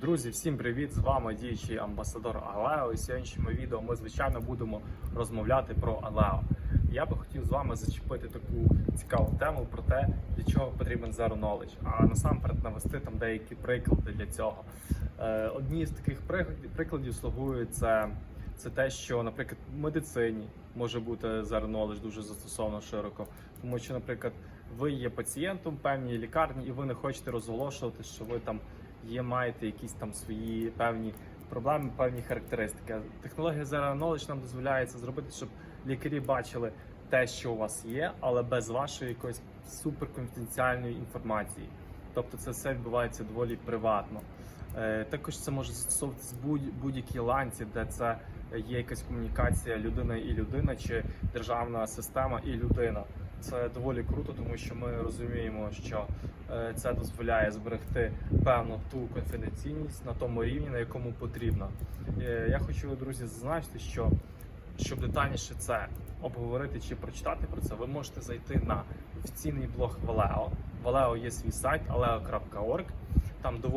Друзі, всім привіт! З вами діючий амбасадор Алео. І сьогоднішньому відео ми звичайно будемо розмовляти про Алео. Я би хотів з вами зачепити таку цікаву тему про те, для чого потрібен Zero Knowledge. А насамперед навести там деякі приклади для цього. Е, Одні з таких прикладів, слугують це, це те, що, наприклад, в медицині може бути Zero Knowledge дуже застосовано широко. Тому що, наприклад, ви є пацієнтом певній лікарні, і ви не хочете розголошувати, що ви там є, маєте якісь там свої певні проблеми, певні характеристики. Технологія Zero Knowledge нам дозволяє це зробити, щоб лікарі бачили те, що у вас є, але без вашої якоїсь суперконфіденціальної інформації. Тобто це все відбувається доволі приватно. Е, Також це може застосовуватися будь-якій ланці, де це є якась комунікація людина і людина, чи державна система і людина. Це доволі круто, тому що ми розуміємо, що е, це дозволяє зберегти певну ту конфіденційність на тому рівні, на якому потрібно. Е, Я хочу, друзі, зазначити, що щоб детальніше це обговорити чи прочитати про це, ви можете зайти на офіційний блог Valeo. Valeo є свій сайт aleo.org. Там доволі